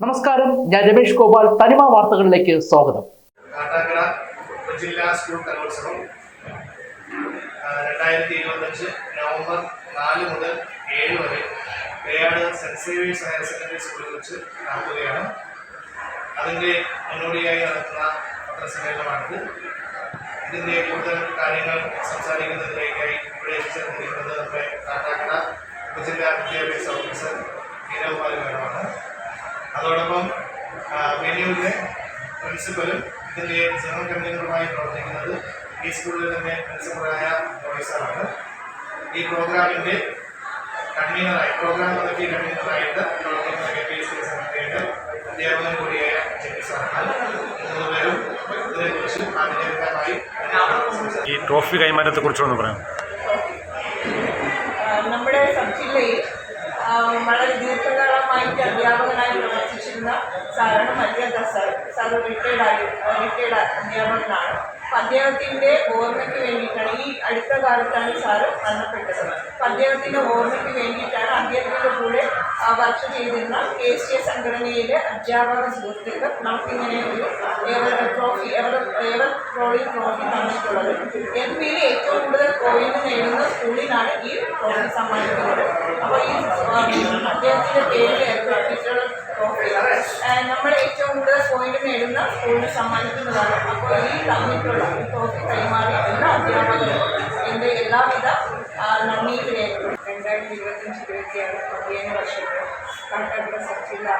നമസ്കാരം. ഞാൻ രമേഷ് ഗോപാൽ. തനിമ വാർത്തകളിലേക്ക് സ്വാഗതം. സ്കൂൾ രണ്ടായിരത്തി ഇരുപത്തഞ്ച് നവംബർ നാല് മുതൽ ഏഴ് വരെ Peyad saint Xavier's higher secondary സ്കൂളിൽ വെച്ച് നടത്തുകയാണ് അതിന്റെ മുന്നോടിയായി നടത്തുന്ന പത്രസമ്മേളനമാണിത്. ഇതിന്റെ കൂടുതൽ കാര്യങ്ങൾ സംസാരിക്കുന്നതിലേക്കായി ഇവിടെ എത്തിച്ചേർന്നിരിക്കുന്നത് നമ്മുടെ കാട്ടാക്കട ഉപജില്ലാ വിദ്യാഭ്യാസ ഓഫീസർ ഹീരകുമാരി മേഡമാണ്. അതോടൊപ്പം വേലിയൂരിലെ പ്രിൻസിപ്പലും ഇതിന്റെ ജനറൽ കൺവീനറുമായി പ്രവർത്തിക്കുന്നത് ഈ സ്കൂളിൽ തന്നെ പ്രിൻസിപ്പളായ പ്രൊഫസറാണ്. ഈ പ്രോഗ്രാമിന്റെ കൺവീനറായി പ്രോഗ്രാം കമ്മിറ്റി കൺവീനറായിട്ട് പ്രവർത്തിക്കുന്ന കെ പി എസ് സി സെക്രട്ടറിയുടെ അധ്യാപകൻ കൂടിയായ ജെപ്പി സാറാണ് മൂന്ന് പേരും ഇതിനെക്കുറിച്ച് സംസാരിക്കും ഈ ട്രോഫി കൈമാറ്റത്തെ കുറിച്ചൊന്ന് പറയാം നമ്മുടെ ജില്ലയിൽ വളരെ ദീർഘകാലമായിട്ട് അധ്യാപകനായി പ്രവർത്തിച്ചിരുന്ന സാറാണ് മല്യദാസ് സാർ സാർ റിട്ടയർഡ് ആയി റിട്ടയർഡ് അധ്യാപകനാണ്. അപ്പം അദ്ദേഹത്തിന്റെ ഓർമ്മയ്ക്ക് വേണ്ടിയിട്ടാണ് ഈ അടുത്ത കാലത്താണ് സാറ് മരണപ്പെട്ടത് അപ്പം അദ്ദേഹത്തിന്റെ ഓർമ്മയ്ക്ക് വേണ്ടിയിട്ടാണ് അദ്ദേഹത്തിന്റെ കൂടെ വർക്ക് ചെയ്തിരുന്ന കെ എസ് ടി സംഘടനയിലെ അധ്യാപക സുഹൃത്തുക്കൾ നമുക്കിങ്ങനെ ഒരു ever trophy ever ever trolley trophy തന്നിട്ടുള്ളത്. എം പിയിൽ ഏറ്റവും കൂടുതൽ പോയിന്റ് നേടുന്ന സ്കൂളിലാണ് ഈ ട്രോഫി സമ്മാനിക്കുന്നത് അപ്പോൾ ഈ അദ്ദേഹത്തിന്റെ പേരിൽ ഏർപ്പെടുത്തിയിട്ടുള്ള ട്രോഫി നമ്മൾ ഏറ്റവും പോയിന്റ് നേടുന്ന സ്കൂളിന് സമ്മാനിക്കുന്നതാണ് അപ്പോൾ ഈ തന്നിട്ടുള്ള ഈ ട്രോഫി കൈമാറി എല്ലാ അധ്യാപകരും എന്റെ എല്ലാവിധ നന്ദിയും രേഖപ്പെടുത്തും രണ്ടായിരത്തി ഇരുപത്തഞ്ച് ഇരുപത്തിയാറ് അധ്യയന വർഷത്തെ സബ് ജില്ലാ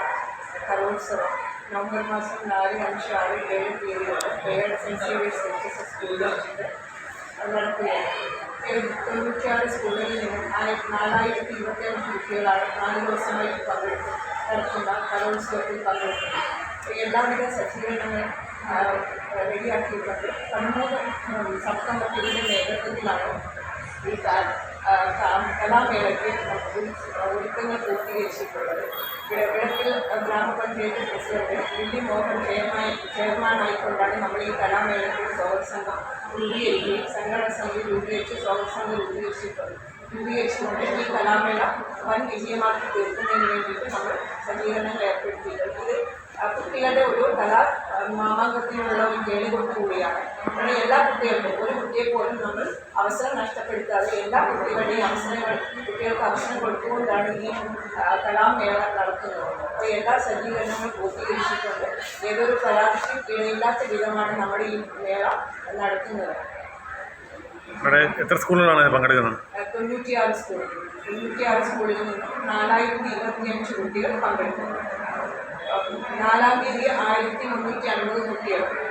കലോത്സവം നവംബർ നാല് അഞ്ച് ആറ് ഏഴ് തീയതികളിൽ അത് നടക്കുകയാണ് ഏഴ് തൊണ്ണൂറ്റിയാറ് സ്കൂളുകളിൽ നിന്നും ആയിരത്തി നാലായിരത്തി ഇരുപത്തിയഞ്ച് കുട്ടികളാണ് നാല് ദിവസമായി പങ്കെടുത്ത് നടത്തുന്ന കലോത്സവത്തിൽ പങ്കെടുക്കുന്നത്. അപ്പോൾ എല്ലാവിധ സജ്ജീകരണങ്ങളും ആ, റെഡിയാക്കിയിട്ടുണ്ട് കണ്ണൂർ കലാമേളയ്ക്ക് ഒരു- ഒരുക്കങ്ങൾ പൂർത്തീകരിച്ചിട്ടുള്ളത്. ഇവിടെ വിളക്കിൽ ഗ്രാമപഞ്ചായത്ത് പ്രസിഡന്റ് ലില്ലി മോഹൻ ചെയർമാൻ ചെയർമാനായിക്കൊണ്ടാണ് നമ്മൾ ഈ കലാമേളയ്ക്ക് സ്വാഗത സംഘം രൂപീകരിക്കുകയും സംഘടന സമിതി രൂപീകരിച്ച് സ്വാഗത സംഘം രൂപീകരിച്ചിട്ടുണ്ട് രൂപീകരിച്ചുകൊണ്ട് ഈ കലാമേള വൻ വിജയമാക്കി തീർക്കുന്നതിന് വേണ്ടിയിട്ട് നമ്മൾ സജ്ജീകരണങ്ങൾ ഏർപ്പെടുത്തിയിട്ടുണ്ട്. ഇത് കുട്ടികളുടെ ഒരു കലാ മാമാങ്കത്തിനുള്ള ഒരു കൊടുക്കുകയാണ് കൂടിയാണ് അങ്ങനെ എല്ലാ കുട്ടികൾക്കും ഒരു കുട്ടിയെ പോലും നമ്മൾ അവസരം നഷ്ടപ്പെടുത്താതെ എല്ലാ കുട്ടികളുടെയും അവസരങ്ങൾ കുട്ടികൾക്ക് അവസരം കൊടുത്തുകൊണ്ടാണ് ഈ കലാമേള നടത്തുന്നത് അപ്പോൾ എല്ലാ സജ്ജീകരണങ്ങളും പൂർത്തീകരിച്ചിട്ടുണ്ട്. ഏതൊരു കലാകൃഷ്യം ഇടയില്ലാത്ത വിധമാണ് നമ്മുടെ ഈ മേള നടത്തുന്നത് എത്ര സ്കൂളുകളാണ് പങ്കെടുക്കുന്നത്? ആ, സ്കൂൾ തൊണ്ണൂറ്റിയാറ് സ്കൂളിൽ നിന്നും നാലായിരത്തി ഇരുപത്തിയഞ്ച് കുട്ടികൾ പങ്കെടുത്തു. നാലാം തീയതി ആയിരത്തി മുന്നൂറ്റി അൻപത് കുട്ടികൾ.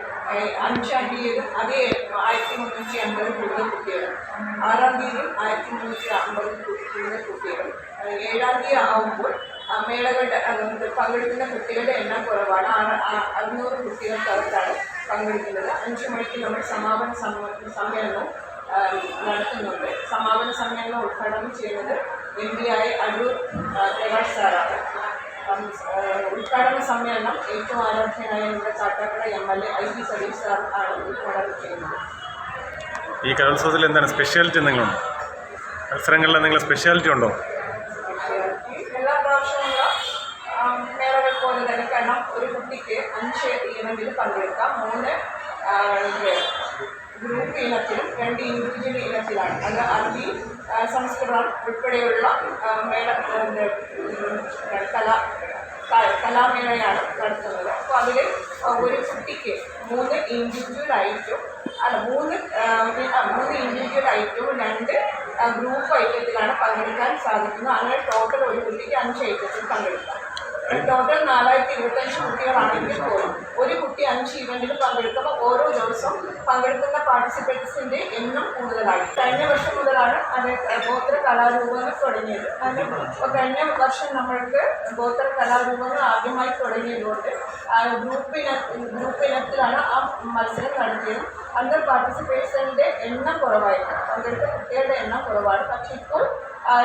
അഞ്ചാം തീയതി അതേ ആയിരത്തി മുന്നൂറ്റി അൻപത് കൂടുതൽ കുട്ടികൾ. ആറാം തീയതി ആയിരത്തി മുന്നൂറ്റി അമ്പത് കൂടുതൽ കുട്ടികൾ. ഏഴാം തീയതി ആവുമ്പോൾ ആ മേളകളുടെ പങ്കെടുക്കുന്ന കുട്ടികളുടെ എണ്ണം കുറവാണ്. ആറ് അറുന്നൂറ് കുട്ടികൾക്കകത്താണ് പങ്കെടുക്കുന്നത്. അഞ്ച് മണിക്ക് നമ്മൾ സമാപന സമ്മ- സമ്മേളനവും നടത്തുന്നുണ്ട്. സമാപന സമ്മേളനം ഉദ്ഘാടനം ചെയ്യുന്നത് എം പി ആയ അടൂർ പ്രകാശ് സാറാണ്. ഉദ്ഘാടന സമ്മേളനം ഏറ്റവും ആരാധ്യനായ നമ്മുടെ ചാട്ടാക്കട M L A I P Satheesh sir ആണ് ഉദ്ഘാടനം ചെയ്യുന്നത്. ഈ കലോത്സവത്തിൽ എന്താണ് സ്പെഷ്യാലിറ്റി എന്തെങ്കിലും മത്സരങ്ങളിൽ എന്തെങ്കിലും സ്പെഷ്യാലിറ്റി ഉണ്ടോ? എല്ലാ പ്രാവശ്യമുള്ള മേളകൾ പോലെ തന്നെ കാരണം ഒരു കുട്ടിക്ക് അഞ്ച് ഇവന്റിൽ പങ്കെടുക്കാം. മൂന്ന് ഗ്രൂപ്പ് ഇനത്തിലും രണ്ട് ഇൻഡിവിജ്വൽ ഇനത്തിലാണ് അത് അറബി സംസ്കൃതം ഉൾപ്പെടെയുള്ള മേള കലാ കലാമേളയാണ് നടത്തുന്നത്. അപ്പോൾ അതിൽ ഒരു കുട്ടിക്ക് മൂന്ന് ഇൻഡിവിജ്വൽ ആയിട്ടും അല്ല മൂന്ന് മൂന്ന് ഇൻഡിവിജ്വൽ ആയിട്ടും രണ്ട് ഗ്രൂപ്പ് ഐറ്റത്തിലാണ് പങ്കെടുക്കാൻ സാധിക്കുന്നത്. അങ്ങനെ ടോട്ടൽ ഒരു കുട്ടിക്ക് അഞ്ച് ഐറ്റത്തിൽ പങ്കെടുക്കാം. ടോട്ടൽ നാലായിരത്തി ഇരുപത്തഞ്ച് കുട്ടികളാണെങ്കിൽ പോലും ഒരു കുട്ടി അഞ്ച് ഇവന്റിൽ പങ്കെടുക്കുമ്പോൾ ഓരോ ദിവസവും പങ്കെടുക്കുന്ന പാർട്ടിസിപ്പൻസിന്റെ എണ്ണം കൂടുതലായി കഴിഞ്ഞ വർഷം മുതലാണ് അത് ഗോത്ര കലാരൂപങ്ങൾ തുടങ്ങിയത്. അതിന് കഴിഞ്ഞ വർഷം നമ്മൾക്ക് ഗോത്ര കലാരൂപങ്ങൾ ആദ്യമായി തുടങ്ങിയതുകൊണ്ട് ഗ്രൂപ്പ് ഇന ഗ്രൂപ്പ് ഇനത്തിലാണ് ആ മത്സരം നടത്തിയത്. അന്ന് പാർട്ടിസിപ്പേറ്റ്സിന്റെ എണ്ണം കുറവായിരുന്നു. പങ്കെടുത്ത കുട്ടികളുടെ എണ്ണം കുറവാണ്. പക്ഷെ ഇപ്പോൾ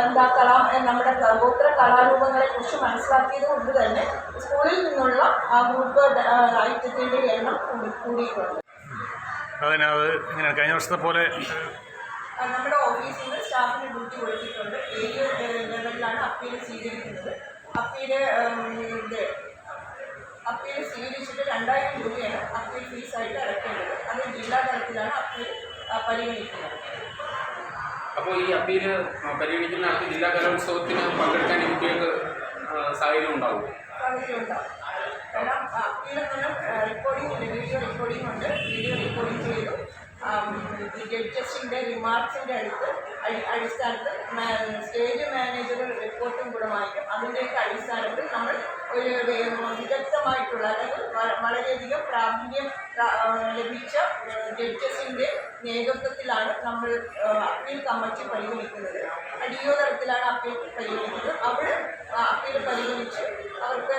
എന്താ കലാ നമ്മുടെ ഗോത്ര കലാരൂപങ്ങളെ കുറിച്ച് മനസ്സിലാക്കിയത് കൊണ്ട് തന്നെ സ്കൂളിൽ നിന്നുള്ള ആ ഗ്രൂപ്പ് ഐറ്റത്തിന്റെ എണ്ണം കൂടി കൂടിയിട്ടുണ്ട്. അതിനത് ഇങ്ങനെ കഴിഞ്ഞ വർഷത്തെ പോലെ നമ്മുടെ ഓഫീസിൽ നിന്ന് സ്റ്റാഫിന് ഡ്യൂട്ടി കൊടുത്തിട്ടുണ്ട് ഏഴ് ലെവലിലാണ് അപ്പീൽ സ്വീകരിക്കുന്നത്. അപ്പീൽ ഇത് അപ്പീൽ സ്വീകരിച്ചിട്ട് രണ്ടായിരം രൂപയാണ് അപ്പീൽ ഫീസായിട്ട് അടയ്ക്കേണ്ടത്. അത് ജില്ലാ തലത്തിലാണ് അപ്പീൽ പരിഗണിക്കുന്നത്. അപ്പോൾ ഈ അപ്പീൽ പരിഗണിക്കുന്ന ജില്ലാ കലോത്സവത്തിന് പങ്കെടുക്കാൻ ആ, സാഹചര്യം ഉണ്ടാവും റെക്കോർഡിംഗ് വീഡിയോ റെക്കോർഡിംഗ് ഉണ്ട് വീഡിയോ റെക്കോർഡിംഗ് അടുത്ത് അടി അടിസ്ഥാനത്തിൽ സ്റ്റേജ് മാനേജർ റിപ്പോർട്ടും കൂടെ വാങ്ങിക്കും അതിന്റെയൊക്കെ വേ- വിദഗ്ധമായിട്ടുള്ള അല്ലെങ്കിൽ വളരെയധികം പ്രാവീണ്യം പ്ര- ലഭിച്ച ജഡ്ജസിന്റെ നേതൃത്വത്തിലാണ് നമ്മൾ അപ്പീൽ കമ്മിറ്റി പരിഗണിക്കുന്നത്. അടിയോ തലത്തിലാണ് അപ്പീൽ പരിഗണിക്കുന്നത്. അവർ അപ്പീൽ പരിഗണിച്ച് അവർക്ക്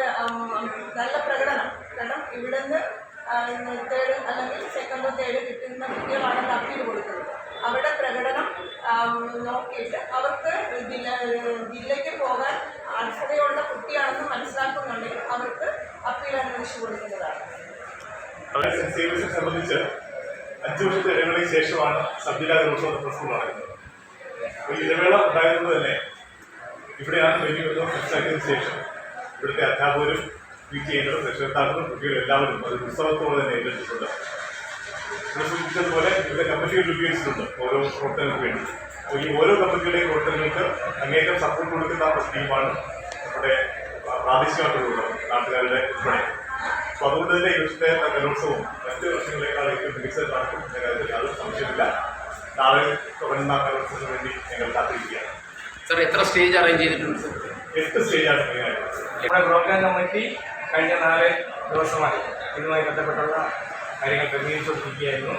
നല്ല പ്രകടനം. കാരണം ഇവിടുന്ന് തേർഡ് അല്ലെങ്കിൽ സെക്കൻഡോ തേർഡ് കിട്ടുന്ന കുട്ടികളാണ് അപ്പീൽ കൊടുക്കുന്നത്. അവരുടെ പ്രകടനം നോക്കിയിട്ട് അവർക്ക് ജില്ല ജില്ലയ്ക്ക് പോകാൻ അർഹതയുള്ള കുട്ടിയാണെന്ന് മനസ്സിലാക്കുന്നുണ്ടെങ്കിൽ അവർക്ക് അപ്പീൽ അനുവദിച്ചു കൊടുക്കുന്നതാണ്. സംബന്ധിച്ച് അഞ്ചു വർഷത്തെ ഇടവേളയ്ക്ക് ശേഷമാണ് സബ് ജില്ലാ കലോത്സവ ഈ ഇടവേള ഉണ്ടായിരുന്നത് തന്നെ ഇവിടെയാണ് വലിയ ഒരു മനസ്സിലാക്കിയതിനു ശേഷം ഇവിടുത്തെ അധ്യാപകരും പി ടി എകളും രക്ഷകർത്താക്കളും കുട്ടികളും എല്ലാവരും അത് ഉത്സവത്തോടെ തന്നെ ഏറ്റെടുത്തിട്ടുണ്ട്. സൂചിപ്പിച്ചതുപോലെ ഇവിടെ കമ്മിറ്റികൾ രൂപീകരിച്ചിട്ടുണ്ട്. ഓരോ പ്രവർത്തനങ്ങൾക്ക് വേണ്ടി. അപ്പോൾ ഈ ഓരോ കമ്മിറ്റിയുടെയും പ്രവർത്തനങ്ങൾക്ക് അങ്ങേറ്റം സപ്പോർട്ട് കൊടുക്കുന്ന ഒരു ടീമാണ് നമ്മുടെ പ്രാദേശികമായിട്ടുള്ള നാട്ടുകാരുടെ ഉൾപ്പെടെ അപ്പോൾ അതുകൊണ്ട് തന്നെ ഈ വർഷത്തെ കലോത്സവം മറ്റ് വർഷങ്ങളെക്കാൾ ഏറ്റവും മികച്ച നടക്കും എന്ന കാര്യത്തിൽ യാതൊരു സംശയമില്ല നാളെ തുടങ്ങുന്ന കലോത്സവത്തിന് വേണ്ടി ഞങ്ങൾ കാത്തിരിക്കുകയാണ്. സർ എത്ര സ്റ്റേജ് അറേഞ്ച് ചെയ്തിട്ടുണ്ട്? എട്ട് സ്റ്റേജാണ് മെയിനായിട്ട് നമ്മുടെ പ്രോഗ്രാം കമ്മിറ്റി കഴിഞ്ഞ നാല് ദിവസമായി ഇതുമായി ബന്ധപ്പെട്ടുള്ള കാര്യങ്ങൾ ക്രമീകരിച്ചുകൊണ്ടിരിക്കുകയായിരുന്നു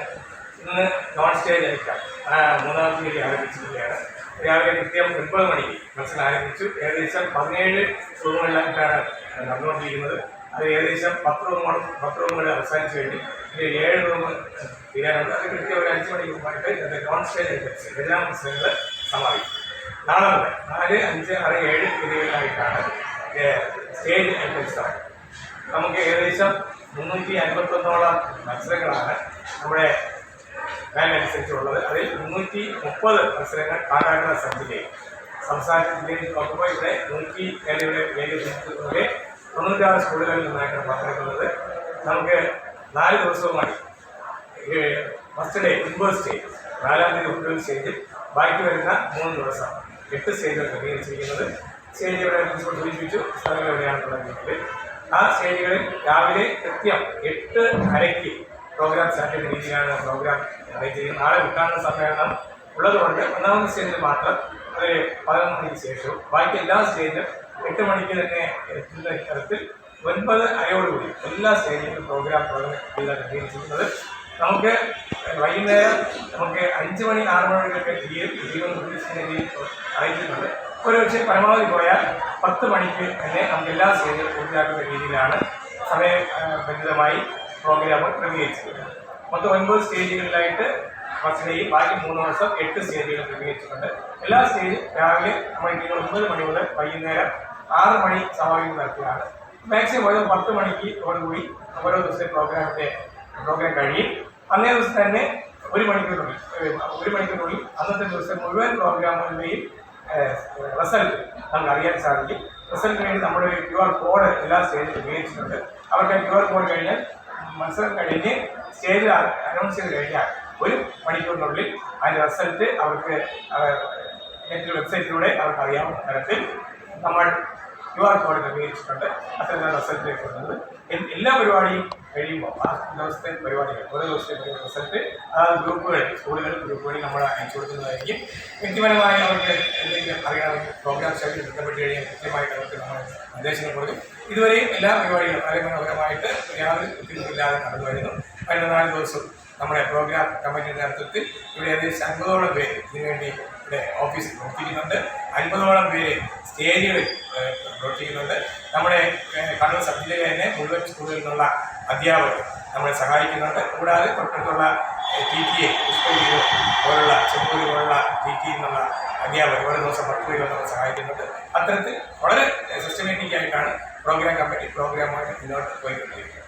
ഇന്ന് നോൺ സ്റ്റേജ് അയക്കാം ആ മൂന്നാം തീയതി ആരംഭിച്ചിരിക്കുകയാണ്. രാവിലെ കൃത്യം ഒൻപത് മണിക്ക് മത്സരം ആരംഭിച്ചു. ഏകദേശം പതിനേഴ് റൂമുകളിലായിട്ടാണ് നടന്നുകൊണ്ടിരിക്കുന്നത്. അത് ഏകദേശം പത്ത് റൂമുകളും പത്ത് റൂമുകൾ അവസാനിച്ചു കഴിഞ്ഞു. ഇനി ഏഴ് റൂം തീരാനുണ്ട്. അത് കൃത്യം ഒരു അഞ്ച് മണിക്ക് മുമ്പായിട്ട് ഇന്നത്തെ നോൺ സ്റ്റേജ് ഐറ്റംസ് എല്ലാ മത്സരങ്ങൾ സമാപിക്കും. നാളെ മുതൽ നാല് അഞ്ച് ആറ് ഏഴ് തീയതികളിലായിട്ടാണ് സ്റ്റേജ് ഐറ്റംസ് നമുക്ക് ഏകദേശം മുന്നൂറ്റി അൻപത്തൊന്നോളം മത്സരങ്ങളാണ് നമ്മുടെ അനുസരിച്ചുള്ളത്. അതിൽ മുന്നൂറ്റി മുപ്പത് മത്സരങ്ങൾ പാലാഴ്ന്ന സബ് ജില്ലയിൽ സംസ്ഥാന ജില്ലയിൽ നോക്കുമ്പോൾ ഇവിടെ നൂറ്റി ഏഴിയുടെ പോലെ തൊണ്ണൂറ്റാറ് സ്കൂളുകളിൽ നിന്നായിട്ട് പങ്കെടുക്കുന്നത്. നമുക്ക് നാല് ദിവസവുമായി ഫസ്റ്റ് ഡേ ഒൻപത് സ്റ്റേജ് നാലാം തീയതി ഒൻപത് സ്റ്റേജിൽ ബാക്കി വരുന്ന മൂന്ന് ദിവസം എട്ട് സ്റ്റേജുകൾ ക്രമീകരിച്ചിരിക്കുന്നത്. സ്റ്റേജ് ഇവിടെ സൂചിപ്പിച്ചു സ്ഥലങ്ങൾ എവിടെയാണെന്നുള്ളത് ആ സ്റ്റേജുകളിൽ രാവിലെ കൃത്യം എട്ട് അരയ്ക്ക് പ്രോഗ്രാം സ്റ്റാർട്ട് ചെയ്യുന്ന രീതിയിലാണ് പ്രോഗ്രാം അറേഞ്ച് ചെയ്യുന്നത്. നാളെ ഉദ്ഘാടന സമ്മേളനം ഉള്ളതുകൊണ്ട് ഒന്നാമത്തെ സ്റ്റേജിൽ മാത്രം ഒരു പതിനൊന്ന് മണിക്ക് ശേഷവും. ബാക്കി എല്ലാ സ്റ്റേജിലും എട്ട് മണിക്ക് തന്നെ എത്തുന്ന തരത്തിൽ ഒൻപത് അരയോടുകൂടി എല്ലാ സ്റ്റേജിലും പ്രോഗ്രാം ക്രമീകരിച്ചിരിക്കുന്നത് നമുക്ക് വൈകുന്നേരം നമുക്ക് അഞ്ച് മണി ആറ് മണിക്കൊക്കെ തീരും തീരും രീതിയിൽ അറിയിച്ചിട്ടുണ്ട് ഒരു പക്ഷേ പരമാവധി പോയാൽ പത്ത് മണിക്ക് തന്നെ നമുക്ക് എല്ലാ സ്റ്റേജിലും പൂർത്തിയാക്കുന്ന രീതിയിലാണ് സമയബന്ധിതമായി പ്രോഗ്രാം ക്രമീകരിച്ചിട്ടുണ്ട് മൊത്തം ഒൻപത് സ്റ്റേജുകളിലായിട്ട് ബസ്സിനെയും ബാക്കി മൂന്ന് ദിവസം എട്ട് സ്റ്റേജുകൾ ക്രമീകരിച്ചിട്ടുണ്ട്. എല്ലാ സ്റ്റേജും രാവിലെ നമ്മൾ ഒൻപത് മണി മുതൽ വൈകുന്നേരം ആറ് മണി സമാപിക്കുന്ന നടത്തിയാണ് മാക്സിമം ഒരു പത്ത് മണിക്ക് ഓടുകൂടി ഓരോ ദിവസത്തെ പ്രോഗ്രാമിന്റെ പ്രോഗ്രാം കഴിയും. അന്നേ ദിവസം തന്നെ ഒരു മണിക്കൂറിനുള്ളിൽ ഒരു മണിക്കൂറിനുള്ളിൽ അന്നത്തെ ദിവസം മുഴുവൻ പ്രോഗ്രാമുകളുടെയും റിസൾട്ട് നമുക്ക് അറിയാൻ സാധിക്കും റിസൾട്ടിന് വേണ്ടി നമ്മുടെ ഒരു ക്യു ആർ കോഡ് എല്ലാ സ്റ്റേജിലും ഉപയോഗിച്ചിട്ടുണ്ട് അവർക്ക് ക്യു ആർ കോഡ് കഴിഞ്ഞാൽ മത്സരം കഴിഞ്ഞ് സ്റ്റേജിൽ അനൗൺസ് ചെയ്ത് കഴിഞ്ഞാൽ ഒരു മണിക്കൂറിനുള്ളിൽ അതിന്റെ റിസൾട്ട് അവർക്ക് നെറ്റ് വെബ്സൈറ്റിലൂടെ അവർക്ക് അറിയാവുന്ന തരത്തിൽ നമ്മൾ ക്യു ആർ കോഡ് ക്രമീകരിച്ചിട്ടുണ്ട് അത്തരം റിസൾട്ടിലേക്ക് എൽ- എല്ലാ പരിപാടിയും കഴിയുമ്പോൾ ആ ദിവസത്തെ പരിപാടികൾ ഓരോ ദിവസത്തെ റിസൾട്ട് ആ ഗ്രൂപ്പുകൾ സ്കൂളുകൾ ഗ്രൂപ്പുകളിൽ നമ്മൾ അയച്ചു കൊടുക്കുന്നതായിരിക്കും. വ്യക്തിപരമായി അവർക്ക് എന്തെങ്കിലും അറിയാമെങ്കിൽ പ്രോഗ്രാം ഷെഡ്യൂൾ ബന്ധപ്പെട്ട് കഴിഞ്ഞാൽ കൃത്യമായിട്ട് അവർക്ക് നമ്മൾ നിർദ്ദേശങ്ങൾ കൊടുക്കും. ഇതുവരെയും എല്ലാ പരിപാടികളും വളരെ യാതൊരു ബുദ്ധിമുട്ടില്ലാതെ നടന്നു വരുന്നു. കഴിഞ്ഞ നാല് ദിവസം നമ്മുടെ പ്രോഗ്രാം കമ്മിറ്റിയുടെ നേതൃത്വത്തിൽ ഇവിടെ ഏകദേശം അൻപതോളം പേര് ഇതിനുവേണ്ടി ഇവിടെ ഓഫീസിൽ പ്രവർത്തിക്കുന്നുണ്ട്. അൻപതോളം പേര് സ്റ്റേജുകളിൽ ഏഹ്, ചെയ്യുന്നുണ്ട് നമ്മുടെ കണ്ണൂർ സബ് ജില്ലയിലെ തന്നെ മുഴുവൻ സ്കൂളുകളിൽ നിന്നുള്ള അധ്യാപകർ നമ്മളെ സഹായിക്കുന്നുണ്ട്. കൂടാതെ തൊട്ടടുത്തുള്ള ടി ടി എ പുഷ്പഗീതം പോലുള്ള ചെമ്പൂരി പോലുള്ള ടി ടി എന്നുള്ള അധ്യാപകർ ഓരോ ദിവസം പേര് നമ്മളെ സഹായിക്കുന്നുണ്ട്. അത്തരത്തിൽ വളരെ സിസ്റ്റമാറ്റിക് ആയിട്ടാണ് പ്രോഗ്രാം കമ്മിറ്റി പ്രോഗ്രാമായിട്ട് മുന്നോട്ട് പോയിക്കൊണ്ടിരിക്കുന്നത്.